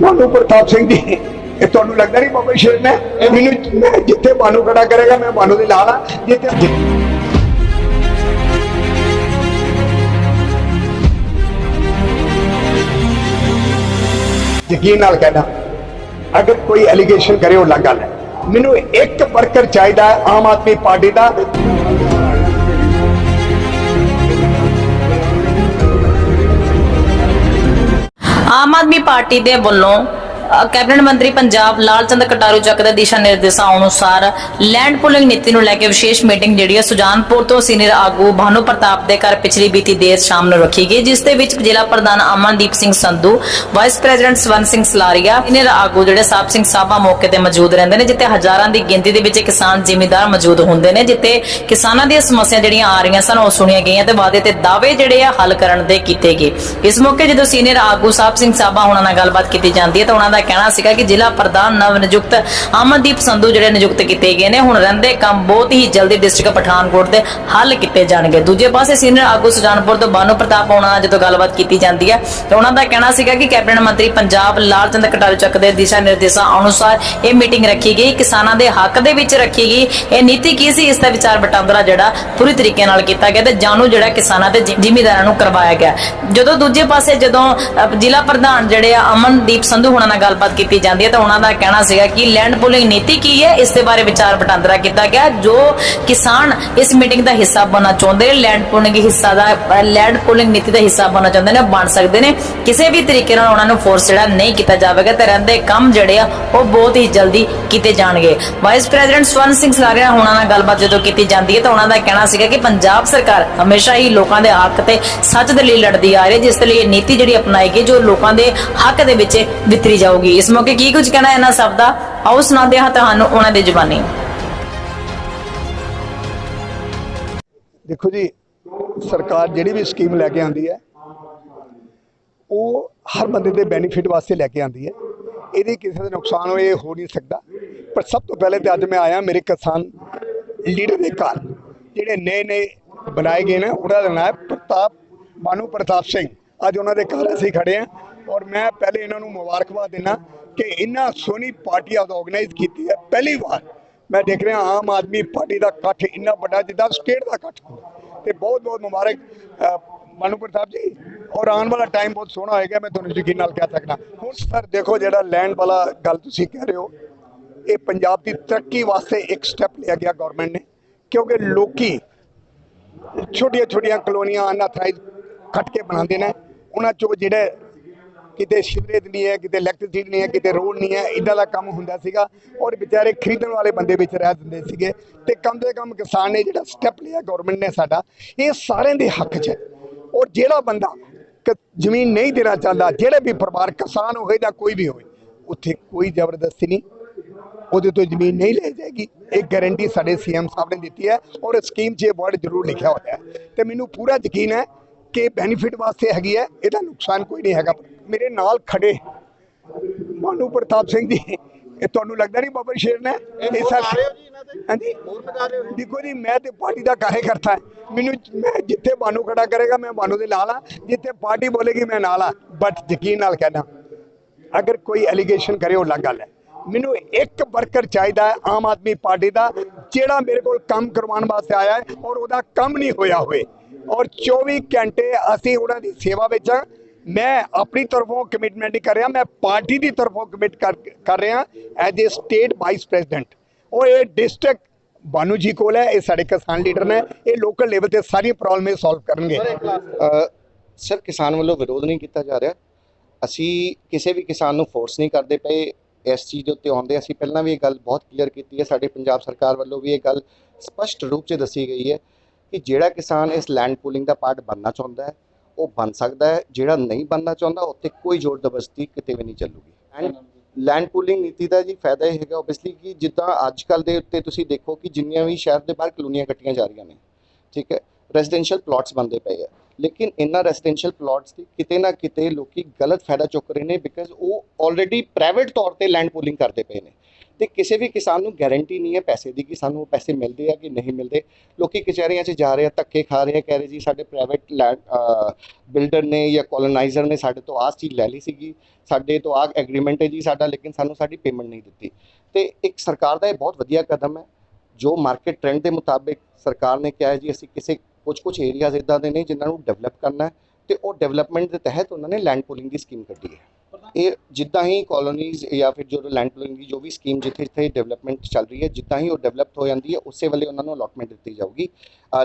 ਬਾਨੂ ਪ੍ਰਤਾਪ ਸਿੰਘ ਜੀ, ਇਹ ਤੁਹਾਨੂੰ ਲੱਗਦਾ ਨਹੀਂ ਬਾਬਾ ਸ਼ੇਰ ਨੇ? ਮੈਨੂੰ ਮੈਂ ਜਿੱਥੇ ਬਾਨੂ ਖੜਾ ਕਰੇਗਾ, ਮੈਂ ਬਾਨੂ ਦੇ ਨਾਲ ਆ ਜਿੱਥੇ ਯਕੀਨ ਨਾਲ ਕਹਿਣਾ, ਅਗਰ ਕੋਈ ਐਲੀਗੇਸ਼ਨ ਕਰੇ ਉਹ ਅਲੱਗ ਗੱਲ ਹੈ। ਮੈਨੂੰ ਇੱਕ ਵਰਕਰ ਚਾਹੀਦਾ ਆਮ ਆਦਮੀ ਪਾਰਟੀ ਦਾ। ਆਮ ਆਦਮੀ ਪਾਰਟੀ ਦੇ ਵੱਲੋਂ ਕੈਬਨਿਟ ਮੰਤਰੀ ਪੰਜਾਬ ਲਾਲਚੰਦ ਕਟਾਰੂ ਚੱਕ ਦੇ ਦਿਸ਼ਾ ਨਿਰਦੇਸ਼ਾਂ ਅਨੁਸਾਰ ਲੈਂਡ ਪੁਲਿੰਗ ਨੀਤੀ ਨੂੰ ਲੈ ਕੇ ਵਿਸ਼ੇਸ਼ ਮੀਟਿੰਗ ਜਿਹੜੀ ਹੈ ਸੁਜਾਨਪੁਰ ਤੋਂ ਸੀਨੀਅਰ ਆਗੂ ਭਾਨੂ ਪ੍ਰਤਾਪ ਦੇ ਘਰ ਪਿਛਲੀ ਬੀਤੀ ਦੇਰ ਸ਼ਾਮ ਨੂੰ ਰੱਖੀ ਗਈ, ਜਿਸ ਦੇ ਵਿੱਚ ਜ਼ਿਲ੍ਹਾ ਪ੍ਰਧਾਨ Amandeep Singh Sandhu vice president Swaran Singh Salaria, senior ਆਗੂ ਜਿਹੜੇ ਸਾਹਿਬ ਸਿੰਘ ਸਾਬਾ ਮੌਕੇ ਤੇ ਮੌਜੂਦ ਰਹਿੰਦੇ ਨੇ, ਜਿੱਥੇ ਹਜ਼ਾਰਾਂ ਦੀ ਗਿਣਤੀ ਦੇ ਵਿੱਚ ਕਿਸਾਨ ਜ਼ਿਮੀਂਦਾਰ ਮੌਜੂਦ ਹੁੰਦੇ ਨੇ, ਜਿੱਥੇ ਕਿਸਾਨਾਂ ਦੀਆਂ ਸਮੱਸਿਆ ਜਿਹੜੀਆਂ ਆ ਰਹੀਆਂ ਸਨ, ਉਹ ਸੁਣੀਆਂ ਗਈਆਂ ਤੇ ਵਾਅਦੇ ਤੇ ਦਾਅਵੇ ਜਿਹੜੇ ਆ ਹੱਲ ਕਰਨ ਦੇ ਕੀਤੇ ਗਏ। ਇਸ ਮੌਕੇ ਜਦੋਂ ਸੀਨੀਅਰ ਆਗੂ ਸਾਹਿਬ ਸਿੰਘ ਸਾਬਾ ਉਹਨਾਂ ਨਾਲ ਗੱਲਬਾਤ ਕੀਤੀ ਜਾਂਦੀ ਹੈ, ਤਾਂ ਉਹਨਾਂ ਦਾ ਕਹਿਣਾ ਸੀਗਾ ਕਿ ਜ਼ਿਲ੍ਹਾ ਪ੍ਰਧਾਨ ਨਵ ਨਿਯੁਕਤ ਅਮਨਦੀਪ ਸੰਧੂ ਜਿਹੜੇ ਨਿਯੁਕਤ ਕੀਤੇ ਗਏ ਨੇ, ਹੁਣ ਰਹਿੰਦੇ ਕੰਮ ਬਹੁਤ ਹੀ ਜਲਦੀ ਡਿਸਟ੍ਰਿਕਟ ਪਠਾਨਕੋਟ ਦੇ ਹੱਲ ਕੀਤੇ ਜਾਣਗੇ। ਦੂਜੇ ਪਾਸੇ ਸੀਨੀਅਰ ਆਗੂ ਸੁਜਾਨਪੁਰ ਤੋਂ ਬਾਨੂ ਪ੍ਰਤਾਪ ਉਹਨਾਂ ਜਦੋਂ ਗੱਲਬਾਤ ਕੀਤੀ ਜਾਂਦੀ ਹੈ, ਤਾਂ ਉਹਨਾਂ ਦਾ ਕਹਿਣਾ ਸੀਗਾ ਕਿ ਕੈਬਨਿਟ ਮੰਤਰੀ ਪੰਜਾਬ ਲਾਲਚੰਦ ਕਟਾਰੂ ਚੱਕ ਦੇ ਦਿਸ਼ਾ ਨਿਰਦੇਸ਼ਾਂ ਅਨੁਸਾਰ ਇਹ ਮੀਟਿੰਗ ਰੱਖੀ ਗਈ। ਕਿਸਾਨਾਂ ਦੇ ਹੱਕ ਦੇ ਵਿੱਚ ਰੱਖੀ ਗਈ। ਇਹ ਨੀਤੀ ਕੀ ਸੀ? ਇਸ ਦਾ ਵਿਚਾਰ ਵਟਾਂਦਰਾ ਜਿਹੜਾ ਪੂਰੀ ਤਰੀਕੇ ਨਾਲ ਕੀਤਾ ਗਿਆ ਤੇ ਜਾਣੂ ਜਿਹੜਾ ਕਿਸਾਨਾਂ ਤੇ ਜਿਮੀਦਾਰਾਂ ਨੂੰ ਕਰਵਾਇਆ ਗਿਆ। ਜਦੋਂ ਦੂਜੇ ਪਾਸੇ ਜਦੋਂ ਜ਼ਿਲ੍ਹਾ ਪ੍ਰਧਾਨ ਜਿਹੜੇ ਆ ਅਮਨਦੀਪ ਸੰਧੂ ਹੁਣਾਂ ਨਾਲ ਗੱਲਬਾਤ ਕੀਤੀ ਜਾਂਦੀ ਹੈ ਤਾਂ ਉਹਨਾਂ ਦਾ ਕਹਿਣਾ ਸੀਗਾ ਕਿ ਲੈਂਡ ਪੁਲਿੰਗ ਨੀਤੀ ਕੀ ਹੈ? ਇਸ ਦੇ ਬਾਰੇ ਵਿਚਾਰ ਵਟਾਂਦਰਾ ਕੀਤਾ ਗਿਆ। ਜੋ ਕਿਸਾਨ ਇਸ ਮੀਟਿੰਗ ਦਾ ਹਿੱਸਾ ਬਣਨਾ ਚਾਹੁੰਦੇ ਲੈਂਡ ਪੁਲਿੰਗ ਹਿੱਸਾ ਦਾ ਲੈਂਡ ਪੁਲਿੰਗ ਨੀਤੀ ਦਾ ਹਿੱਸਾ ਬਣਨਾ ਚਾਹੁੰਦੇ ਨੇ, ਉਹ ਬਣ ਸਕਦੇ ਨੇ। ਕਿਸੇ ਵੀ ਤਰੀਕੇ ਨਾਲ ਉਹਨਾਂ ਨੂੰ ਫੋਰਸ ਜਿਹੜਾ ਨਹੀਂ ਕੀਤਾ ਜਾਵੇਗਾ ਤੇ ਰਹਿੰਦੇ ਕੰਮ ਜਿਹੜੇ ਆ, ਉਹ ਬਹੁਤ ਹੀ ਜਲਦੀ ਕੀਤੇ ਜਾਣਗੇ। ਵਾਈਸ ਪ੍ਰੈਜ਼ੀਡੈਂਟ ਸਵਰਨ ਸਿੰਘ ਸਲਾਰੀਆ ਹੁਣਾਂ ਨਾਲ ਗੱਲਬਾਤ ਜਦੋਂ ਕੀਤੀ ਜਾਂਦੀ ਹੈ ਤਾਂ ਉਹਨਾਂ ਦਾ ਕਹਿਣਾ ਸੀਗਾ ਕਿ ਪੰਜਾਬ ਸਰਕਾਰ ਹਮੇਸ਼ਾ ਹੀ ਲੋਕਾਂ ਦੇ ਹੱਕ ਤੇ ਸੱਚ ਦੇ ਲਈ ਲੜਦੀ ਆ ਰਹੀ ਹੈ, ਜਿਸ ਲਈ ਇਹ ਨੀਤੀ ਜਿਹੜੀ ਅਪਣਾਈ ਗਈ, ਜੋ ਲੋਕਾਂ ਦੇ ਹੱਕ ਦੇ ਵਿੱਚ ਵਿਤਰੀ ਜਾਊਗੀ ਇਸ ਮੌਕੇ ਕੀ ਕੁਝ ਕਹਿਣਾ ਇਹਨਾਂ ਸਭ ਦਾ? ਆਓ ਸੁਣਾਉਂਦੇ ਹਾਂ ਤੁਹਾਨੂੰ ਉਹਨਾਂ ਦੀ ਜ਼ੁਬਾਨੀ। ਦੇਖੋ ਜੀ, ਸਰਕਾਰ ਜਿਹੜੀ ਵੀ ਸਕੀਮ ਲੈ ਕੇ ਆਂਦੀ ਹੈ, ਉਹ ਹਰ ਬੰਦੇ ਦੇ ਬੈਨੀਫਿਟ ਵਾਸਤੇ ਲੈ ਕੇ ਆਂਦੀ ਹੈ। ਇਹਦੇ ਕਿਸੇ ਦਾ ਨੁਕਸਾਨ ਹੋਏ, ਹੋ ਨਹੀਂ ਸਕਦਾ। ਪਰ ਸਭ ਤੋਂ ਪਹਿਲੇ ਤੇ ਅੱਜ ਮੈਂ ਆਇਆ ਮੇਰੇ ਕਿਸਾਨ ਲੀਡਰ ਦੇ ਘਰ। ਜਿਹੜੇ ਨਏ ਨਏ ਬਣਾਏ ਗਏ ਨੇ, ਉਹਨਾਂ ਦਾ ਨਾਮ ਪ੍ਰਤਾਪ ਬਾਨੂ ਪ੍ਰਤਾਪ ਸਿੰਘ। ਅੱਜ ਉਹਨਾਂ ਦੇ ਘਰ ਅਸੀਂ ਖੜੇ ਹਾਂ। ਔਰ ਮੈਂ ਪਹਿਲੇ ਇਹਨਾਂ ਨੂੰ ਮੁਬਾਰਕਬਾਦ ਦਿੰਦਾ ਕਿ ਇੰਨਾ ਸੋਹਣੀ ਪਾਰਟੀ ਆਪ ਆਰਗੇਨਾਈਜ਼ ਕੀਤੀ ਹੈ। ਪਹਿਲੀ ਵਾਰ ਮੈਂ ਦੇਖ ਰਿਹਾ ਆਮ ਆਦਮੀ ਪਾਰਟੀ ਦਾ ਇਕੱਠ ਇੰਨਾ ਵੱਡਾ ਜਿੱਦਾਂ ਸਟੇਟ ਦਾ ਇਕੱਠ ਹੁੰਦਾ। ਤੇ ਬਹੁਤ ਬਹੁਤ ਮੁਬਾਰਕ ਅ, ਸਾਹਿਬ ਜੀ। ਔਰ ਆਉਣ ਵਾਲਾ ਟਾਈਮ ਬਹੁਤ ਸੋਹਣਾ ਹੋਏਗਾ ਮੈਂ ਤੁਹਾਨੂੰ ਯਕੀਨ ਨਾਲ ਕਹਿ ਸਕਦਾ। ਹੁਣ ਸਰ ਦੇਖੋ ਜਿਹੜਾ ਲੈਂਡ ਵਾਲਾ ਗੱਲ ਤੁਸੀਂ ਕਹਿ ਰਹੇ ਹੋ ਇਹ ਪੰਜਾਬ ਦੀ ਤਰੱਕੀ ਵਾਸਤੇ ਇੱਕ ਸਟੈਪ ਲਿਆ ਗਿਆ ਗਵਰਨਮੈਂਟ ਨੇ। ਕਿਉਂਕਿ ਲੋਕੀ ਛੋਟੀਆਂ ਛੋਟੀਆਂ ਕਲੋਨੀਆਂ ਅਨਥਰਾਈਜ਼ ਕੱਟ ਕੇ ਬਣਾਉਂਦੇ ਨੇ। ਉਹਨਾਂ ਚੋਂ ਜਿਹੜੇ ਕਿਤੇ ਸਿਵਰੇਜ ਨਹੀਂ ਹੈ, ਕਿਤੇ ਇਲੈਕਟ੍ਰਿਸਿਟੀ ਨਹੀਂ ਹੈ, ਕਿਤੇ ਰੋਡ ਨਹੀਂ ਹੈ ਇਦਾਂ ਦਾ ਕੰਮ ਹੁੰਦਾ ਸੀਗਾ ਔਰ ਵਿਚਾਰੇ ਖਰੀਦਣ ਵਾਲੇ ਬੰਦੇ ਵਿੱਚ ਰਹਿ ਦਿੰਦੇ ਸੀਗੇ ਤੇ ਕਮ ਦੇ ਕਮ ਕਿਸਾਨ ਨੇ ਜਿਹੜਾ ਸਟੈਪ ਲਿਆ ਗਵਰਨਮੈਂਟ ਨੇ ਸਾਡਾ, ਇਹ ਸਾਰਿਆਂ ਦੇ ਹੱਕ 'ਚ ਹੈ। ਔਰ ਜਿਹੜਾ ਬੰਦਾ ਕ- ਜ਼ਮੀਨ ਨਹੀਂ ਦੇਣਾ ਚਾਹੁੰਦਾ, ਜਿਹੜੇ ਵੀ ਪਰਿਵਾਰ ਕਿਸਾਨ ਹੋਵੇ ਜਾਂ ਕੋਈ ਵੀ ਹੋਵੇ ਉੱਥੇ ਕੋਈ ਜ਼ਬਰਦਸਤੀ ਨਹੀਂ। ਉਹਦੇ ਤੋਂ ਜ਼ਮੀਨ ਨਹੀਂ ਲੈ ਜਾਏਗੀ। ਇਹ ਗਾਰੰਟੀ ਸਾਡੇ ਸੀਐਮ ਸਾਹਿਬ ਨੇ ਦਿੱਤੀ ਹੈ ਔਰ ਸਕੀਮ 'ਚ ਇਹ ਵਰਡ ਜ਼ਰੂਰ ਲਿਖਿਆ ਹੋਇਆ ਹੈ। ਤੇ ਮੈਨੂੰ ਪੂਰਾ ਯਕੀਨ ਹੈ ਕਿ ਬੈਨੀਫਿਟ ਵਾਸਤੇ ਹੈਗੀ ਹੈ ਇਹਦਾ ਨੁਕਸਾਨ ਕੋਈ ਨਹੀਂ ਹੈਗਾ। ਮੇਰੇ ਨਾਲ ਖੜੇ ਮਾਨੂ ਪ੍ਰਤਾਪ ਸਿੰਘ ਜੀ ਇਹ ਤੁਹਾਨੂੰ ਲੱਗਦਾ ਨਹੀਂ ਬਾਬਾ ਸ਼ੇਰ ਨੇ? ਇਹ ਸਰ ਹਾਂਜੀ। ਦੇਖੋ ਜੀ ਮੈਂ ਤੇ ਪਾਰਟੀ ਦਾ ਕਾਹੇ ਕਰਤਾ ਮੈਨੂੰ ਮੈਂ ਜਿੱਥੇ ਬਾਨੂ ਖੜਾ ਕਰੇਗਾ ਮੈਂ ਬਾਨੂ ਦੇ ਨਾਲ ਆ ਜਿੱਥੇ ਪਾਰਟੀ ਬੋਲੇਗੀ ਮੈਂ ਨਾਲ ਆ ਬਟ ਯਕੀਨ ਨਾਲ ਕਹਿਣਾ ਅਗਰ ਕੋਈ ਐਲੀਗੇਸ਼ਨ ਕਰੇ ਉਹ ਅਲੱਗ ਗੱਲ ਹੈ। ਮੈਨੂੰ ਇੱਕ ਵਰਕਰ ਚਾਹੀਦਾ ਹੈ ਆਮ ਆਦਮੀ ਪਾਰਟੀ ਦਾ ਜਿਹੜਾ ਮੇਰੇ ਕੋਲ ਕੰਮ ਕਰਵਾਉਣ ਵਾਸਤੇ ਆਇਆ ਹੈ ਔਰ ਉਹਦਾ ਕੰਮ ਨਹੀਂ ਹੋਇਆ ਹੋਵੇ ਔਰ 24 ਘੰਟੇ ਅਸੀਂ ਉਹਨਾਂ ਦੀ ਸੇਵਾ ਵਿੱਚ ਹਾਂ। ਮੈਂ ਆਪਣੀ ਤਰਫੋਂ ਕਮਿਟਮੈਂਟ ਕਰ ਰਿਹਾ ਮੈਂ ਪਾਰਟੀ ਦੀ ਤਰਫੋਂ ਕਮਿਟ ਕਰ ਕਰ ਰਿਹਾ as a state vice president ਉਹ ਇਹ ਡਿਸਟ੍ਰਿਕਟ ਬਾਨੂ ਜੀ ਕੋਲ ਹੈ ਇਹ ਸਾਡੇ ਕਿਸਾਨ ਲੀਡਰ ਨੇ ਇਹ ਲੋਕਲ ਲੈਵਲ ਤੇ ਸਾਰੀਆਂ ਪ੍ਰੋਬਲਮ ਸੋਲਵ ਕਰਨਗੇ। ਅ, ਸਰ ਕਿਸਾਨ ਵੱਲੋਂ ਵਿਰੋਧ ਨਹੀਂ ਕੀਤਾ ਜਾ ਰਿਹਾ। ਅਸੀਂ ਕਿਸੇ ਵੀ ਕਿਸਾਨ ਨੂੰ ਫੋਰਸ ਨਹੀਂ ਕਰਦੇ ਪਏ ਇਸ ਚੀਜ਼ ਦੇ ਉੱਤੇ ਆਉਂਦੇ ਅਸੀਂ ਪਹਿਲਾਂ ਵੀ ਇਹ ਗੱਲ ਬਹੁਤ ਕਲੀਅਰ ਕੀਤੀ ਹੈ। ਸਾਡੇ ਪੰਜਾਬ ਸਰਕਾਰ ਵੱਲੋਂ ਵੀ ਇਹ ਗੱਲ ਸਪਸ਼ਟ ਰੂਪ 'ਚ ਦੱਸੀ ਗਈ ਹੈ ਕਿ ਜਿਹੜਾ ਕਿਸਾਨ ਇਸ ਲੈਂਡ ਪੂਲਿੰਗ ਦਾ ਪਾਰਟ ਬਣਨਾ ਚਾਹੁੰਦਾ ਹੈ, ਉਹ ਬਣ ਸਕਦਾ ਹੈ, ਜਿਹੜਾ ਨਹੀਂ ਬਣਨਾ ਚਾਹੁੰਦਾ, ਉੱਥੇ ਕੋਈ ਜ਼ੋਰ ਜ਼ਬਰਦਸਤੀ ਕਿਤੇ ਵੀ ਨਹੀਂ ਚੱਲੂਗੀ। ਐਂਡ ਲੈਂਡ ਪੂਲਿੰਗ ਨੀਤੀ ਦਾ ਜੀ ਫਾਇਦਾ ਇਹ ਹੈਗਾ ਓਬਵੀਅਸਲੀ ਕਿ ਜਿੱਦਾਂ ਅੱਜ ਕੱਲ ਦੇ ਉੱਤੇ ਤੁਸੀਂ ਦੇਖੋ ਕਿ ਜਿੰਨੀਆਂ ਵੀ ਸ਼ਹਿਰ ਦੇ ਬਾਹਰ ਕਲੋਨੀਆਂ ਕੱਟੀਆਂ ਜਾ ਰਹੀਆਂ ਨੇ, ਠੀਕ ਹੈ ਰੈਜ਼ੀਡੈਂਸ਼ੀਅਲ ਪਲਾਟਸ ਬਣਦੇ ਪਏ ਆ। ਲੇਕਿਨ ਇਹਨਾਂ ਰੈਜ਼ੀਡੈਂਸ਼ੀਅਲ ਪਲਾਟਸ ਦੀ ਕਿਤੇ ਨਾ ਕਿਤੇ ਲੋਕੀ ਗਲਤ ਫਾਇਦਾ ਚੁੱਕ ਰਹੇ ਨੇ ਬਿਕਾਜ਼ ਉਹ ਆਲਰੇਡੀ ਪ੍ਰਾਈਵੇਟ ਤੌਰ ਤੇ ਲੈਂਡ ਪੂਲਿੰਗ ਕਰਦੇ ਪਏ ਨੇ। ਤੇ ਕਿਸੇ ਵੀ ਕਿਸਾਨ ਨੂੰ ਗਾਰੰਟੀ ਨਹੀਂ ਹੈ ਪੈਸੇ ਦੀ ਕਿ ਸਾਨੂੰ ਉਹ ਪੈਸੇ ਮਿਲਦੇ ਆ ਕਿ ਨਹੀਂ ਮਿਲਦੇ। ਲੋਕੀ ਕਚਹਿਰੀਆਂ 'ਚ ਜਾ ਰਹੇ ਆ, ਧੱਕੇ ਖਾ ਰਹੇ ਆ, ਕਹਿ ਰਹੇ ਜੀ ਸਾਡੇ ਪ੍ਰਾਈਵੇਟ ਲੈਂਡ ਬਿਲਡਰ ਨੇ ਜਾਂ ਕੋਲੋਨਾਈਜ਼ਰ ਨੇ ਸਾਡੇ ਤੋਂ ਆਹ ਚੀਜ਼ ਲੈ ਲਈ ਸੀਗੀ, ਸਾਡੇ ਤੋਂ ਆਹ ਐਗਰੀਮੈਂਟ ਹੈ ਜੀ ਸਾਡਾ, ਲੇਕਿਨ ਸਾਨੂੰ ਸਾਡੀ ਪੇਮੈਂਟ ਨਹੀਂ ਦਿੱਤੀ। ਤੇ ਇੱਕ ਸਰਕਾਰ ਦਾ ਇਹ ਬਹੁਤ ਵਧੀਆ ਕਦਮ ਹੈ, ਜੋ ਮਾਰਕੀਟ ਟ੍ਰੈਂਡ ਦੇ ਮੁਤਾਬਿਕ ਸਰਕਾਰ ਨੇ ਕਿਹਾ ਹੈ ਜੀ, ਅਸੀਂ ਕਿਸੇ ਕੁਝ ਕੁਝ ਏਰੀਆਜ਼ ਇਦਾਂ ਦੇ ਨੇ ਜਿਨ੍ਹਾਂ ਨੂੰ ਡਿਵੈਲਪ ਕਰਨਾ ਹੈ ਤੇ ਉਹ ਡਿਵੈਲਪਮੈਂਟ ਦੇ ਤਹਿਤ ਉਹਨਾਂ ਨੇ ਲੈਂਡ ਪੂਲਿੰਗ ਦੀ ਸਕੀਮ ਕੱਢੀ ਹੈ। ਇਹ ਜਿੱਦਾਂ ਹੀ ਕਾਲੋਨੀਜ਼ ਜਾਂ ਫਿਰ ਜੋ ਲੈਂਡ ਪੂਲਿੰਗ ਦੀ ਜੋ ਵੀ ਸਕੀਮ ਜਿੱਥੇ ਜਿੱਥੇ ਡਿਵੈਲਪਮੈਂਟ ਚੱਲ ਰਹੀ ਹੈ, ਜਿੱਦਾਂ ਹੀ ਉਹ ਡਿਵੈਲਪ ਹੋ ਜਾਂਦੀ ਹੈ, ਉਸੇ ਵੇਲੇ ਉਹਨਾਂ ਨੂੰ ਅਲੋਟਮੈਂਟ ਦਿੱਤੀ ਜਾਊਗੀ।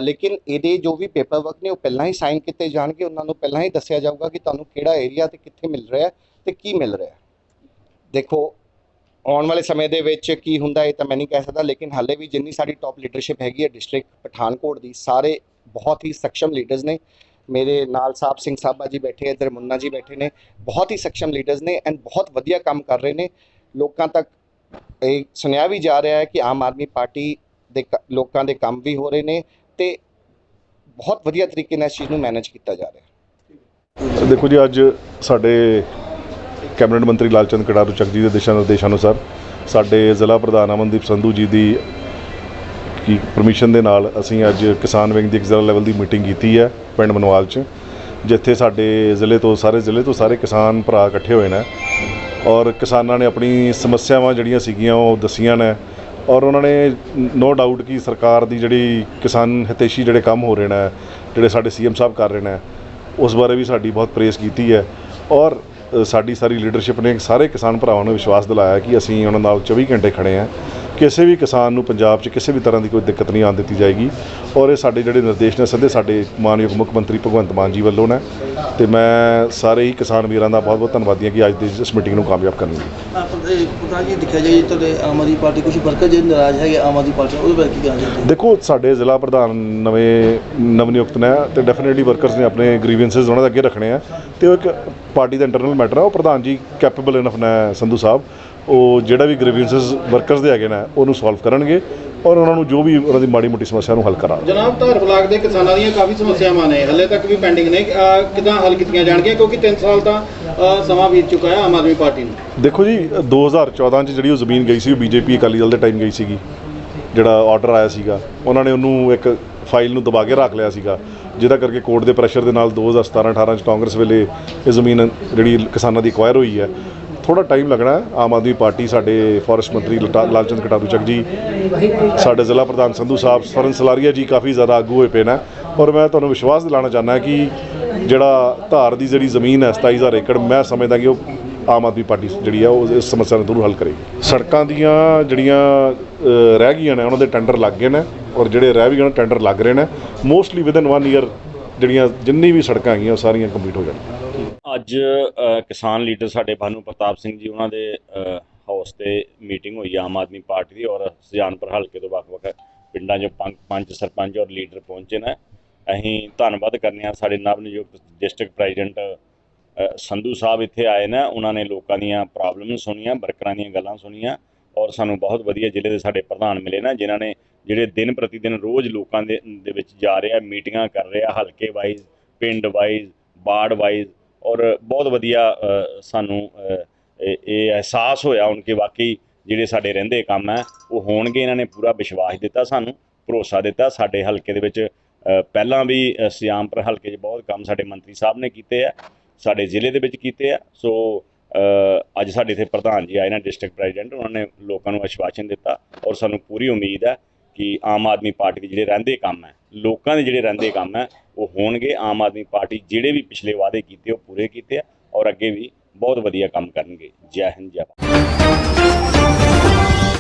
ਲੇਕਿਨ ਇਹਦੇ ਜੋ ਵੀ ਪੇਪਰ ਵਰਕ ਨੇ, ਉਹ ਪਹਿਲਾਂ ਹੀ ਸਾਈਨ ਕੀਤੇ ਜਾਣਗੇ। ਉਹਨਾਂ ਨੂੰ ਪਹਿਲਾਂ ਹੀ ਦੱਸਿਆ ਜਾਊਗਾ ਕਿ ਤੁਹਾਨੂੰ ਕਿਹੜਾ ਏਰੀਆ ਤੇ ਕਿੱਥੇ ਮਿਲ ਰਿਹਾ ਹੈ ਤੇ ਕੀ ਮਿਲ ਰਿਹਾ ਦੇਖੋ, ਆਉਣ ਵਾਲੇ ਸਮੇਂ ਦੇ ਵਿੱਚ ਕੀ ਹੁੰਦਾ ਇਹ ਤਾਂ ਮੈਂ ਨਹੀਂ ਕਹਿ ਸਕਦਾ, ਲੇਕਿਨ ਹਾਲੇ ਵੀ ਜਿੰਨੀ ਸਾਡੀ ਟੌਪ ਲੀਡਰਸ਼ਿਪ ਹੈਗੀ ਹੈ ਡਿਸਟ੍ਰਿਕਟ ਪਠਾਨਕੋਟ ਦੀ, ਸਾਰੇ ਬਹੁਤ ਹੀ ਸક્ષਮ ਲੀਡਰਸ ਨੇ। ਮੇਰੇ ਨਾਲ ਸਾਹਿਬ ਸਿੰਘ ਸਾਹਿਬਾ ਜੀ ਬੈਠੇ, ਇੱਧਰ ਮੁੰਨਾ ਜੀ ਬੈਠੇ ਨੇ, ਬਹੁਤ ਹੀ ਸક્ષਮ ਲੀਡਰਸ ਨੇ ਐਂਡ ਬਹੁਤ ਵਧੀਆ ਕੰਮ ਕਰ ਰਹੇ ਨੇ। ਲੋਕਾਂ ਤੱਕ ਇਹ ਸੁਣਿਆ ਵੀ ਜਾ ਰਿਹਾ ਹੈ ਕਿ ਆਮ ਆਦਮੀ ਪਾਰਟੀ ਦੇ ਕ- ਲੋਕਾਂ ਦੇ ਕੰਮ ਵੀ ਹੋ ਰਹੇ ਨੇ ਤੇ ਬਹੁਤ ਵਧੀਆ ਤਰੀਕੇ ਨਾਲ ਇਸ ਚੀਜ਼ ਨੂੰ ਮੈਨੇਜ ਕੀਤਾ ਜਾ ਰਿਹਾ ਹੈ। ਦੇਖੋ ਜੀ, ਅੱਜ ਸਾਡੇ ਕੈਬਨਿਟ ਮੰਤਰੀ ਲਾਲਚੰਦ ਕਟਾਰੂ ਚੱਕ ਜੀ ਦੇ ਦਿਸ਼ਾ ਨਿਰਦੇਸ਼ਾਂ ਅਨੁਸਾਰ ਸਾਡੇ ਜ਼ਿਲ੍ਹਾ ਪ੍ਰਧਾਨ ਅਮਨਦੀਪ ਸੰਧੂ ਜੀ ਦੀ ਕੀ ਪਰਮਿਸ਼ਨ ਦੇ ਨਾਲ ਅਸੀਂ ਅੱਜ ਕਿਸਾਨ ਵਿੰਗ ਦੀ ਇੱਕ ਜ਼ਿਲ੍ਹਾ ਲੈਵਲ ਦੀ ਮੀਟਿੰਗ ਕੀਤੀ ਹੈ ਪਿੰਡ ਮਨਵਾਲ 'ਚ, ਜਿੱਥੇ ਸਾਡੇ ਜ਼ਿਲ੍ਹੇ ਤੋਂ ਸਾਰੇ ਜ਼ਿਲ੍ਹੇ ਤੋਂ ਸਾਰੇ ਕਿਸਾਨ ਭਰਾ ਇਕੱਠੇ ਹੋਏ ਨੇ ਔਰ ਕਿਸਾਨਾਂ ਨੇ ਆਪਣੀ ਸਮੱਸਿਆਵਾਂ ਜਿਹੜੀਆਂ ਸੀਗੀਆਂ ਉਹ ਦੱਸੀਆਂ ਨੇ ਔਰ ਉਹਨਾਂ ਨੇ ਨੋ ਡਾਊਟ ਕਿ ਸਰਕਾਰ ਦੀ ਜਿਹੜੀ ਕਿਸਾਨ ਹਿਤੈਸ਼ੀ ਜਿਹੜੇ ਕੰਮ ਹੋ ਰਹੇ ਨੇ, ਜਿਹੜੇ ਸਾਡੇ ਸੀਐਮ ਸਾਹਿਬ ਕਰ ਰਹੇ ਨੇ, ਉਸ ਬਾਰੇ ਵੀ ਸਾਡੀ ਬਹੁਤ ਪ੍ਰੇਸ ਕੀਤੀ ਹੈ ਔਰ ਸਾਡੀ ਸਾਰੀ ਲੀਡਰਸ਼ਿਪ ਨੇ ਸਾਰੇ ਕਿਸਾਨ ਭਰਾਵਾਂ ਨੂੰ ਵਿਸ਼ਵਾਸ ਦਿਲਾਇਆ ਕਿ ਅਸੀਂ ਉਹਨਾਂ ਨਾਲ 24 ਘੰਟੇ ਖੜੇ ਹਾਂ। ਕਿਸੇ ਵੀ ਕਿਸਾਨ ਨੂੰ ਪੰਜਾਬ 'ਚ ਕਿਸੇ ਵੀ ਤਰ੍ਹਾਂ ਦੀ ਕੋਈ ਦਿੱਕਤ ਨਹੀਂ ਆਉਣ ਦਿੱਤੀ ਜਾਏਗੀ। ਔਰ ਇਹ ਸਾਡੇ ਜਿਹੜੇ ਨਿਰਦੇਸ਼ ਨੇ ਸਿੱਧੇ ਸਾਡੇ ਮਾਨਯੋਗ ਮੁੱਖ ਮੰਤਰੀ ਭਗਵੰਤ ਮਾਨ ਜੀ ਵੱਲੋਂ ਨੇ। ਤੇ ਮੈਂ ਸਾਰੇ ਹੀ ਕਿਸਾਨ ਵੀਰਾਂ ਦਾ ਬਹੁਤ ਬਹੁਤ ਧੰਨਵਾਦੀ ਹਾਂ ਕਿ ਅੱਜ ਦੀ ਇਸ ਮੀਟਿੰਗ ਨੂੰ ਕਾਮਯਾਬ ਕਰਨ ਲਈ। ਪ੍ਰਧਾਨ ਜੀ ਦੇਖਿਆ ਜਾਏ ਤੁਹਾਡੇ ਆਮ ਆਦਮੀ ਪਾਰਟੀ ਕੁਝ ਵਰਕਰ ਜਿਹੜੇ ਨਾਰਾਜ਼ ਹੈਗੇ ਆਮ ਆਦਮੀ ਪਾਰਟੀ ਨਾਲ, ਉਹਦੇ ਬਾਰੇ ਕੀ ਕਹਿਣਾ ਚਾਹੁੰਦੇ ਦੇਖੋ ਸਾਡੇ ਜ਼ਿਲ੍ਹਾ ਪ੍ਰਧਾਨ ਨਵੇਂ ਨਵਨਿਯੁਕਤ ਨੇ ਤੇ ਡੈਫੀਨਿਟਲੀ ਵਰਕਰਸ ਨੇ ਆਪਣੇ ਗ੍ਰੀਵੈਂਸਸ ਉਹਨਾਂ ਦੇ ਅੱਗੇ ਰੱਖਣੇ ਆ। ਤੇ ਉਹ ਇੱਕ ਪਾਰਟੀ ਦਾ ਇੰਟਰਨਲ ਮੈਟਰ ਆ। ਉਹ ਪ੍ਰਧਾਨ ਜੀ ਕੈਪੇਬਲ ਇਨਫ ਨੇ ਸੰਧੂ ਸਾਹਿਬ। ਉਹ ਜਿਹੜਾ ਵੀ ਗ੍ਰੀਵੈਂਸਸ ਵਰਕਰਸ ਦੇ ਹੈਗੇ ਨੇ ਉਹਨੂੰ ਸੋਲਵ ਕਰਨਗੇ ਔਰ ਉਹਨਾਂ ਨੂੰ ਜੋ ਵੀ ਉਹਨਾਂ ਦੀ ਮਾੜੀ ਮੋਟੀ ਸਮੱਸਿਆ ਨੂੰ ਹੱਲ ਕਰਾਂਗੇ ਜਨਾਬ ਧਾਰ ਬਲਾਕ ਦੇ ਕਿਸਾਨਾਂ ਦੀਆਂ ਕਾਫੀ ਸਮੱਸਿਆਵਾਂ ਨੇ। ਹੱਲੇ ਤੱਕ ਵੀ ਪੈਂਡਿੰਗ ਨੇ। ਕਿੱਦਾਂ ਹੱਲ ਕੀਤੀਆਂ ਜਾਣਗੀਆਂ? ਕਿਉਂਕਿ 3 ਸਾਲ ਦਾ ਅਹ ਸਮਾਂ ਬੀਤ ਚੁੱਕਾ ਹੈ ਆਮ ਆਦਮੀ ਪਾਰਟੀ ਨੂੰ। ਦੇਖੋ ਜੀ 2014 ਚ ਜਿਹੜੀ ਉਹ ਜ਼ਮੀਨ ਗਈ ਸੀ ਉਹ ਬੀਜੇਪੀ ਅਕਾਲੀ ਦਲ ਦੇ ਟਾਈਮ ਗਈ ਸੀਗੀ। ਜਿਹੜਾ ਆਰਡਰ ਆਇਆ ਸੀਗਾ ਉਹਨਾਂ ਨੇ ਉਹਨੂੰ ਇੱਕ ਫਾਈਲ ਨੂੰ ਦਬਾ ਕੇ ਰੱਖ ਲਿਆ ਸੀਗਾ। ਜਿਹਦਾ ਕਰਕੇ ਕੋਰਟ ਦੇ ਪ੍ਰੈਸ਼ਰ ਦੇ ਨਾਲ 2017 18 ਚ ਕਾਂਗਰਸ ਵੇਲੇ ਇਹ ਜ਼ਮੀਨ ਜਿਹੜੀ ਕਿਸਾਨਾਂ ਦੀ ਐਕਵਾਇਰ ਹੋਈ ਹੈ ਥੋੜਾ ਟਾਈਮ ਲੱਗਣਾ ਹੈ। ਆਮ ਆਦਮੀ ਪਾਰਟੀ ਸਾਡੇ ਫੋਰੈਸਟ ਮੰਤਰੀ ਲਟਾ- ਲਾਲਚੰਦ ਕਟਾਰੂ ਚੱਕ ਜੀ, ਸਾਡੇ ਜ਼ਿਲ੍ਹਾ ਪ੍ਰਧਾਨ ਸੰਧੂ ਸਾਹਿਬ, ਸਰਨ ਸਲਾਰੀਆ ਜੀ ਕਾਫੀ ਜ਼ਿਆਦਾ ਆਗੂ ਹੋਏ ਪਏ ਨੇ। ਔਰ ਮੈਂ ਤੁਹਾਨੂੰ ਵਿਸ਼ਵਾਸ ਦਿਲਾਉਣਾ ਚਾਹੁੰਦਾ ਕਿ ਜਿਹੜਾ ਧਾਰ ਦੀ ਜਿਹੜੀ ਜ਼ਮੀਨ ਹੈ 27000 ਏਕੜ, ਮੈਂ ਸਮਝਦਾ ਕਿ ਉਹ ਆਮ ਆਦਮੀ ਪਾਰਟੀ ਜਿਹੜੀ ਆ ਉਹ ਇਸ ਸਮੱਸਿਆ ਨੂੰ ਜ਼ਰੂਰ ਹੱਲ ਕਰੇਗੀ। ਸੜਕਾਂ ਦੀਆਂ ਜਿਹੜੀਆਂ ਰਹਿ ਗਈਆਂ ਨੇ, ਉਹਨਾਂ ਦੇ ਟੈਂਡਰ ਲੱਗ ਗਏ ਨੇ। ਔਰ ਜਿਹੜੇ ਰਹਿ ਵੀ ਗਏ ਨੇ ਟੈਂਡਰ ਲੱਗ ਰਹੇ ਨੇ। ਮੋਸਟਲੀ ਵਿਦਨ 1 ਈਅਰ ਜਿਹੜੀਆਂ ਜਿੰਨੀ ਵੀ ਸੜਕਾਂ ਹੈਗੀਆਂ, ਉਹ ਸਾਰੀਆਂ ਕੰਪਲੀਟ ਹੋ ਜਾਣਗੀਆਂ। ਅੱਜ ਕਿਸਾਨ ਲੀਡਰ ਸਾਡੇ ਭਾਨੂ ਪ੍ਰਤਾਪ ਸਿੰਘ ਜੀ ਉਹਨਾਂ ਦੇ ਹਾਊਸ ਤੇ ਮੀਟਿੰਗ ਹੋਈ ਆਮ ਆਦਮੀ ਪਾਰਟੀ ਦੀ ਔਰ ਸੁਜਾਨਪੁਰ ਹਲਕੇ ਤੋਂ ਵੱਖ-ਵੱਖ ਪਿੰਡਾਂ 'ਚੋਂ ਪੰਜ ਸਰਪੰਚ ਔਰ ਲੀਡਰ ਪਹੁੰਚੇ ਨੇ। ਅਸੀਂ ਧੰਨਵਾਦ ਕਰਨੇ ਆ ਸਾਡੇ ਨਵ ਨਿਯੁਕਤ ਡਿਸਟ੍ਰਿਕਟ ਪ੍ਰੈਜ਼ੀਡੈਂਟ ਸੰਧੂ ਸਾਹਿਬ ਇੱਥੇ ਆਏ ਨੇ। ਉਹਨਾਂ ਨੇ ਲੋਕਾਂ ਦੀਆਂ ਪ੍ਰੋਬਲਮ ਸੁਣੀਆਂ, ਵਰਕਰਾਂ ਦੀਆਂ ਗੱਲਾਂ ਸੁਣੀਆਂ ਔਰ ਸਾਨੂੰ ਬਹੁਤ ਵਧੀਆ ਜ਼ਿਲ੍ਹੇ ਦੇ ਸਾਡੇ ਪ੍ਰਧਾਨ ਮਿਲੇ ਨਾ, ਜਿਨ੍ਹਾਂ ਨੇ ਜਿਹੜੇ ਦਿਨ ਪ੍ਰਤੀ ਦਿਨ ਰੋਜ਼ ਲੋਕਾਂ ਦੇ ਦੇ ਵਿੱਚ ਜਾ ਰਿਹਾ ਮੀਟਿੰਗਾਂ ਕਰ ਰਿਹਾ ਹਲਕੇ ਵਾਈਜ਼ ਪਿੰਡ ਵਾਈਜ਼ ਵਾਰਡ ਵਾਈਜ਼ ਔਰ ਬਹੁਤ ਵਧੀਆ ਸਾਨੂੰ ਇਹ ਅਹਿਸਾਸ ਹੋਇਆ ਹੁਣ ਕਿ ਵਾਕਈ ਜਿਹੜੇ ਸਾਡੇ ਰਹਿੰਦੇ ਕੰਮ ਹੈ, ਉਹ ਹੋਣਗੇ, ਇਹਨਾਂ ਨੇ ਪੂਰਾ ਵਿਸ਼ਵਾਸ ਦਿੱਤਾ ਸਾਨੂੰ, ਭਰੋਸਾ ਦਿੱਤਾ ਸਾਡੇ ਹਲਕੇ ਦੇ ਵਿੱਚ। ਪਹਿਲਾਂ ਵੀ ਸਿਆਮਪੁਰ ਹਲਕੇ 'ਚ ਬਹੁਤ ਕੰਮ ਸਾਡੇ ਮੰਤਰੀ ਸਾਹਿਬ ਨੇ ਕੀਤੇ ਆ, ਸਾਡੇ ਜ਼ਿਲ੍ਹੇ ਦੇ ਵਿੱਚ ਕੀਤੇ ਆ, ਸੋ ਅੱਜ ਸਾਡੇ ਇੱਥੇ ਪ੍ਰਧਾਨ ਜੀ ਆਏ ਨੇ, ਡਿਸਟ੍ਰਿਕਟ ਪ੍ਰੈਜ਼ੀਡੈਂਟ, ਉਹਨਾਂ ਨੇ ਲੋਕਾਂ ਨੂੰ ਆਸ਼ਵਾਸਨ ਦਿੱਤਾ ਔਰ ਸਾਨੂੰ ਪੂਰੀ ਉਮੀਦ ਹੈ ਕਿ ਆਮ ਆਦਮੀ ਪਾਰਟੀ ਦੇ ਜਿਹੜੇ ਰਹਿੰਦੇ ਕੰਮ ਹੈ, ਲੋਕਾਂ ਦੇ ਜਿਹੜੇ ਰਹਿੰਦੇ ਕੰਮ ਹੈ, ਉਹ ਹੋਣਗੇ ਆਮ ਆਦਮੀ ਪਾਰਟੀ ਜਿਹੜੇ ਵੀ ਪਿਛਲੇ ਵਾਅਦੇ ਕੀਤੇ, ਉਹ ਪੂਰੇ ਕੀਤੇ ਆ ਔਰ ਅੱਗੇ ਵੀ ਬਹੁਤ ਵਧੀਆ ਕੰਮ ਕਰਨਗੇ। ਜੈ ਹਿੰਦ, ਜੈ ਭਾਰਤ।